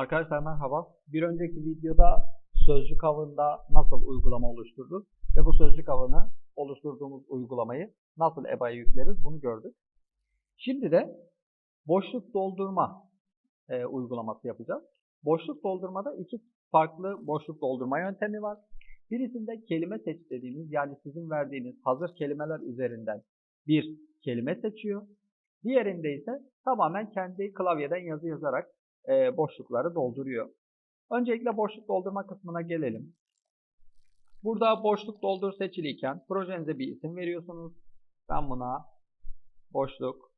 Arkadaşlar merhaba. Bir önceki videoda sözcük avında nasıl uygulama oluşturduk ve bu sözcük avını oluşturduğumuz uygulamayı nasıl EBA'ya yükleriz bunu gördük. Şimdi de boşluk doldurma e, uygulaması yapacağız. Boşluk doldurmada iki farklı boşluk doldurma yöntemi var. Birisinde kelime seç dediğimiz yani sizin verdiğiniz hazır kelimeler üzerinden bir kelime seçiyor. Diğerinde ise tamamen kendi klavyeden yazı yazarak e, boşlukları dolduruyor. Öncelikle boşluk doldurma kısmına gelelim. Burada boşluk doldur seçiliyken projenize bir isim veriyorsunuz. Ben buna boşluk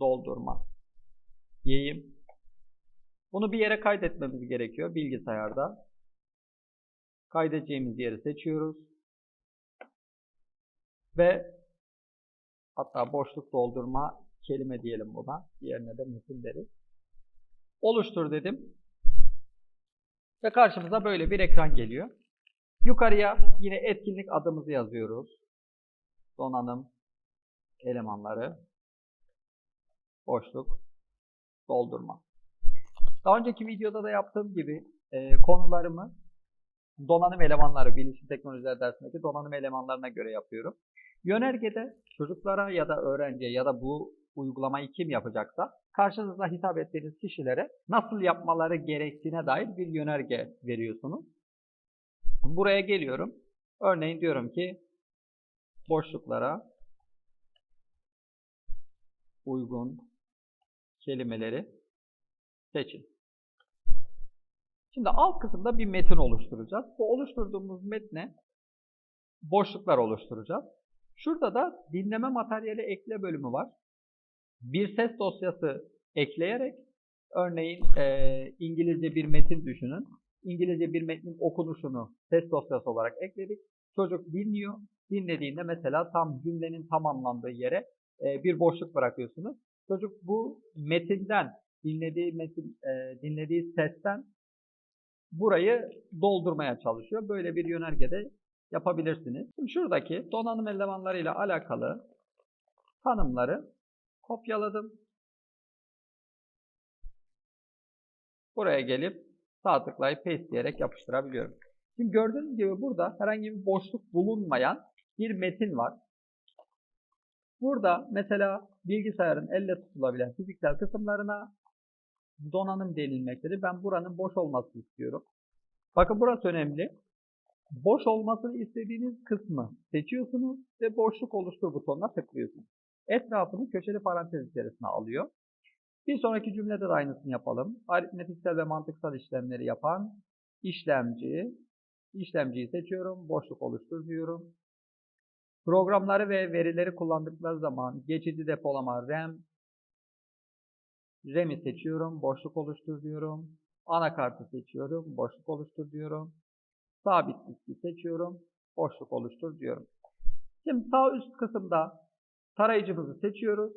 doldurma diyeyim. Bunu bir yere kaydetmemiz gerekiyor bilgisayarda. Kaydedeceğimiz yeri seçiyoruz. Ve hatta boşluk doldurma kelime diyelim buna. Diğerine de metin deriz. Oluştur dedim. Ve karşımıza böyle bir ekran geliyor. Yukarıya yine etkinlik adımızı yazıyoruz. Donanım elemanları boşluk doldurma. Daha önceki videoda da yaptığım gibi e, konularımı donanım elemanları bilişim teknolojiler dersindeki donanım elemanlarına göre yapıyorum. Yönergede çocuklara ya da öğrenciye ya da bu uygulamayı kim yapacaksa karşınıza hitap ettiğiniz kişilere nasıl yapmaları gerektiğine dair bir yönerge veriyorsunuz. Buraya geliyorum. Örneğin diyorum ki boşluklara uygun kelimeleri seçin. Şimdi alt kısımda bir metin oluşturacağız. Bu oluşturduğumuz metne boşluklar oluşturacağız. Şurada da dinleme materyali ekle bölümü var. Bir ses dosyası ekleyerek örneğin e, İngilizce bir metin düşünün. İngilizce bir metnin okunuşunu ses dosyası olarak ekledik. Çocuk dinliyor. Dinlediğinde mesela tam cümlenin tamamlandığı yere e, bir boşluk bırakıyorsunuz. Çocuk bu metinden dinlediği metin e, dinlediği sesten burayı doldurmaya çalışıyor. Böyle bir yönergede yapabilirsiniz. Şimdi şuradaki donanım elemanları ile alakalı tanımları kopyaladım. Buraya gelip sağ tıklayıp paste diyerek yapıştırabiliyorum. Şimdi gördüğünüz gibi burada herhangi bir boşluk bulunmayan bir metin var. Burada mesela bilgisayarın elle tutulabilen fiziksel kısımlarına donanım denilmektedir. Ben buranın boş olmasını istiyorum. Bakın burası önemli. Boş olmasını istediğiniz kısmı seçiyorsunuz ve boşluk oluştur butonuna tıklıyorsunuz. Etrafını köşeli parantez içerisine alıyor. Bir sonraki cümlede de aynısını yapalım. Aritmetiksel ve mantıksal işlemleri yapan işlemci. İşlemciyi seçiyorum. Boşluk oluştur diyorum. Programları ve verileri kullandıkları zaman geçici depolama RAM RAM'i seçiyorum. Boşluk oluştur diyorum. Anakartı seçiyorum. Boşluk oluştur diyorum. Sabit diski seçiyorum. Boşluk oluştur diyorum. Şimdi sağ üst kısımda tarayıcımızı seçiyoruz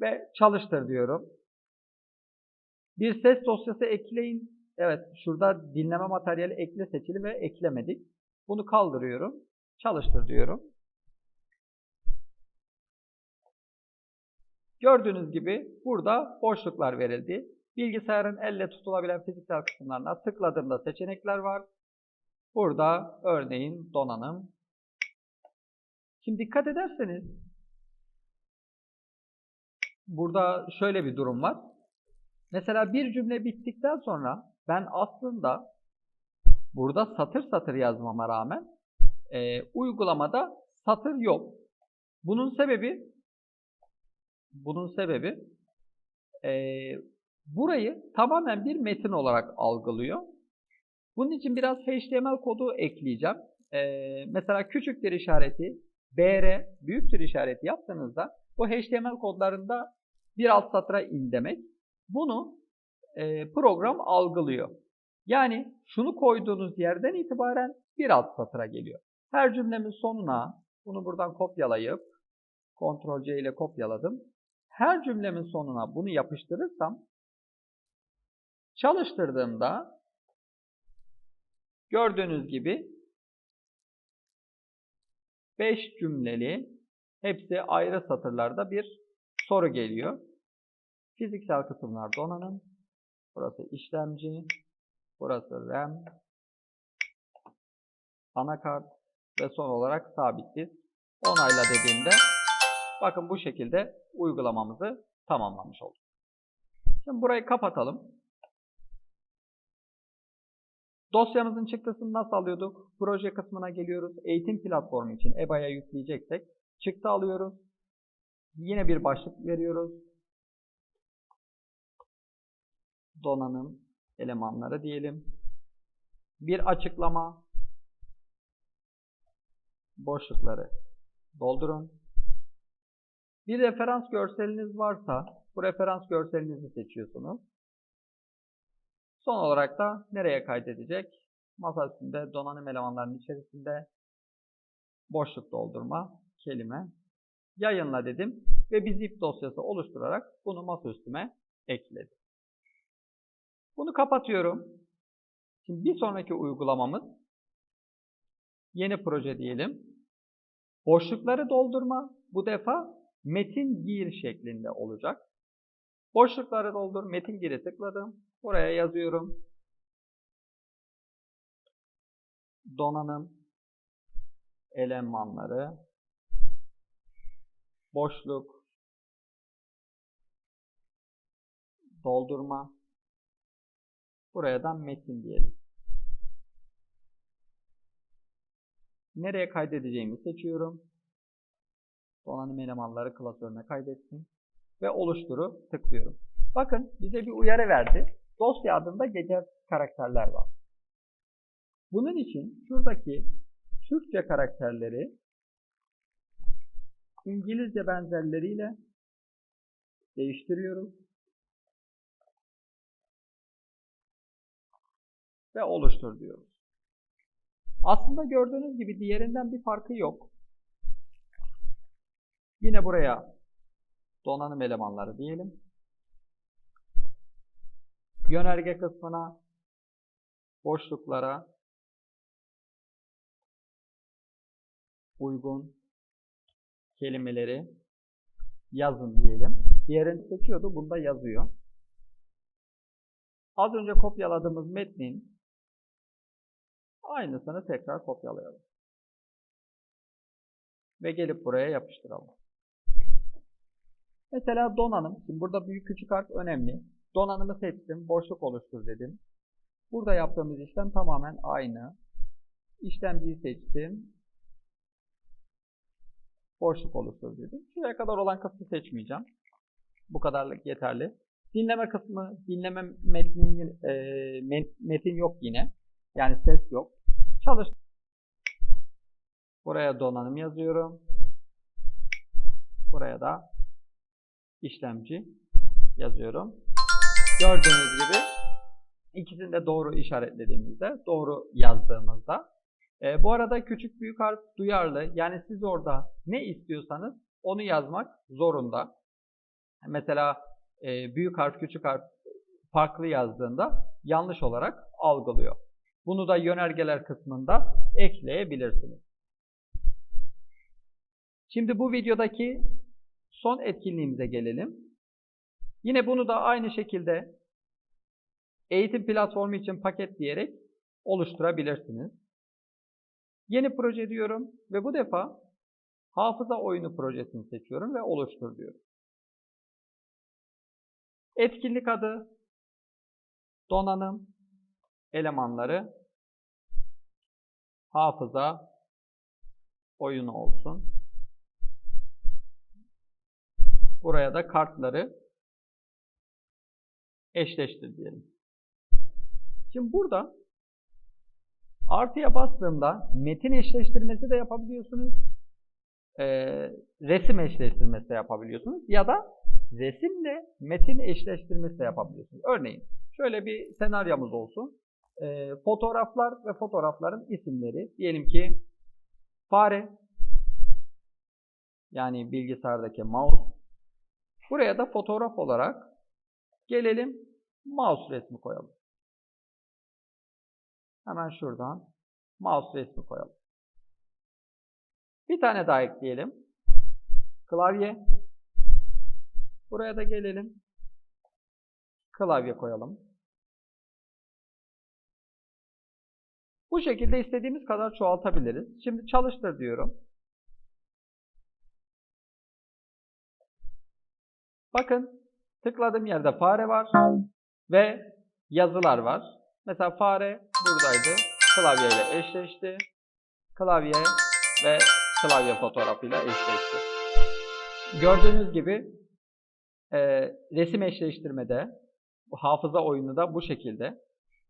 ve çalıştır diyorum. Bir ses dosyası ekleyin. Evet şurada dinleme materyali ekle seçili ve eklemedik. Bunu kaldırıyorum. Çalıştır diyorum. Gördüğünüz gibi burada boşluklar verildi. Bilgisayarın elle tutulabilen fiziksel kısımlarına tıkladığımda seçenekler var. Burada örneğin donanım. Şimdi dikkat ederseniz burada şöyle bir durum var. Mesela bir cümle bittikten sonra ben aslında burada satır satır yazmama rağmen e, uygulamada satır yok. Bunun sebebi bunun sebebi e, burayı tamamen bir metin olarak algılıyor. Bunun için biraz HTML kodu ekleyeceğim. E, mesela küçüktür işareti, BR büyüktür işareti yaptığınızda bu HTML kodlarında bir alt satıra in demek. Bunu e, program algılıyor. Yani şunu koyduğunuz yerden itibaren bir alt satıra geliyor. Her cümlemin sonuna bunu buradan kopyalayıp Ctrl C ile kopyaladım. Her cümlemin sonuna bunu yapıştırırsam çalıştırdığımda gördüğünüz gibi 5 cümleli hepsi ayrı satırlarda bir soru geliyor. Fiziksel kısımlar donanım, Burası işlemci. Burası RAM. Anakart. Ve son olarak sabit disk. Onayla dediğimde bakın bu şekilde uygulamamızı tamamlamış olduk. Şimdi burayı kapatalım. Dosyamızın çıktısını nasıl alıyorduk? Proje kısmına geliyoruz. Eğitim platformu için EBA'ya yükleyeceksek çıktı alıyoruz. Yine bir başlık veriyoruz. Donanım elemanları diyelim. Bir açıklama. Boşlukları doldurun. Bir referans görseliniz varsa bu referans görselinizi seçiyorsunuz. Son olarak da nereye kaydedecek? Masa üstünde donanım elemanlarının içerisinde boşluk doldurma, kelime, yayınla dedim ve bir zip dosyası oluşturarak bunu masa üstüme ekledim. Bunu kapatıyorum. Şimdi bir sonraki uygulamamız yeni proje diyelim. Boşlukları doldurma bu defa metin gir şeklinde olacak. Boşlukları doldur, metin giri tıkladım. Buraya yazıyorum. Donanım elemanları boşluk doldurma buraya da metin diyelim. Nereye kaydedeceğimi seçiyorum. Donanım elemanları klasörüne kaydetsin ve oluşturu tıklıyorum. Bakın bize bir uyarı verdi. Dosya adında geçer karakterler var. Bunun için şuradaki Türkçe karakterleri İngilizce benzerleriyle değiştiriyoruz. Ve oluştur diyoruz. Aslında gördüğünüz gibi diğerinden bir farkı yok. Yine buraya donanım elemanları diyelim. Yönerge kısmına boşluklara uygun kelimeleri yazın diyelim. Diğerini seçiyordu. Bunda yazıyor. Az önce kopyaladığımız metnin aynısını tekrar kopyalayalım. Ve gelip buraya yapıştıralım. Mesela donanım. Şimdi burada büyük küçük harf önemli. Donanımı seçtim. Boşluk oluştur dedim. Burada yaptığımız işlem tamamen aynı. İşlemciyi seçtim. Boşluk oluştur dedim. Şuraya kadar olan kısmı seçmeyeceğim. Bu kadarlık yeterli. Dinleme kısmı, dinleme metnin, e, metin yok yine. Yani ses yok. Çalış. Buraya donanım yazıyorum. Buraya da işlemci yazıyorum. Gördüğünüz gibi ikisini de doğru işaretlediğimizde, doğru yazdığımızda e, bu arada küçük büyük harf duyarlı. Yani siz orada ne istiyorsanız onu yazmak zorunda. Mesela e, büyük harf küçük harf farklı yazdığında yanlış olarak algılıyor. Bunu da yönergeler kısmında ekleyebilirsiniz. Şimdi bu videodaki son etkinliğimize gelelim. Yine bunu da aynı şekilde eğitim platformu için paketleyerek oluşturabilirsiniz. Yeni proje diyorum ve bu defa hafıza oyunu projesini seçiyorum ve oluştur diyorum. Etkinlik adı, donanım, elemanları, hafıza, oyunu olsun. Buraya da kartları eşleştir diyelim. Şimdi burada artıya bastığımda metin eşleştirmesi de yapabiliyorsunuz. E, resim eşleştirmesi de yapabiliyorsunuz. Ya da resimle metin eşleştirmesi de yapabiliyorsunuz. Örneğin şöyle bir senaryomuz olsun. E, fotoğraflar ve fotoğrafların isimleri. Diyelim ki fare yani bilgisayardaki mouse. Buraya da fotoğraf olarak gelelim mouse resmi koyalım. Hemen şuradan mouse resmi koyalım. Bir tane daha ekleyelim. Klavye. Buraya da gelelim. Klavye koyalım. Bu şekilde istediğimiz kadar çoğaltabiliriz. Şimdi çalıştır diyorum. Bakın tıkladığım yerde fare var ve yazılar var. Mesela fare buradaydı. Klavyeyle eşleşti. Klavye ve klavye fotoğrafıyla eşleşti. Gördüğünüz gibi e, resim eşleştirmede bu hafıza oyunu da bu şekilde.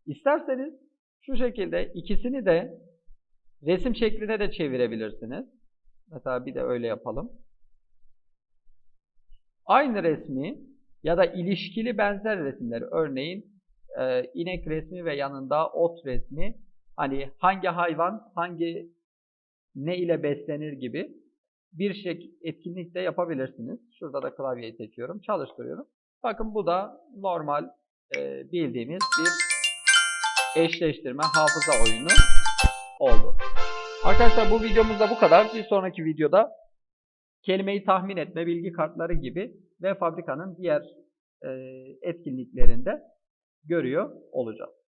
İsterseniz şu şekilde ikisini de resim şekline de çevirebilirsiniz. Mesela bir de öyle yapalım. Aynı resmi ya da ilişkili benzer resimleri örneğin e, inek resmi ve yanında ot resmi hani hangi hayvan hangi ne ile beslenir gibi bir şey etkinlik de yapabilirsiniz. Şurada da klavyeyi seçiyorum, çalıştırıyorum. Bakın bu da normal e, bildiğimiz bir eşleştirme hafıza oyunu oldu. Arkadaşlar bu videomuz da bu kadar. Bir sonraki videoda kelimeyi tahmin etme, bilgi kartları gibi ve fabrikanın diğer e, etkinliklerinde görüyor olacağız.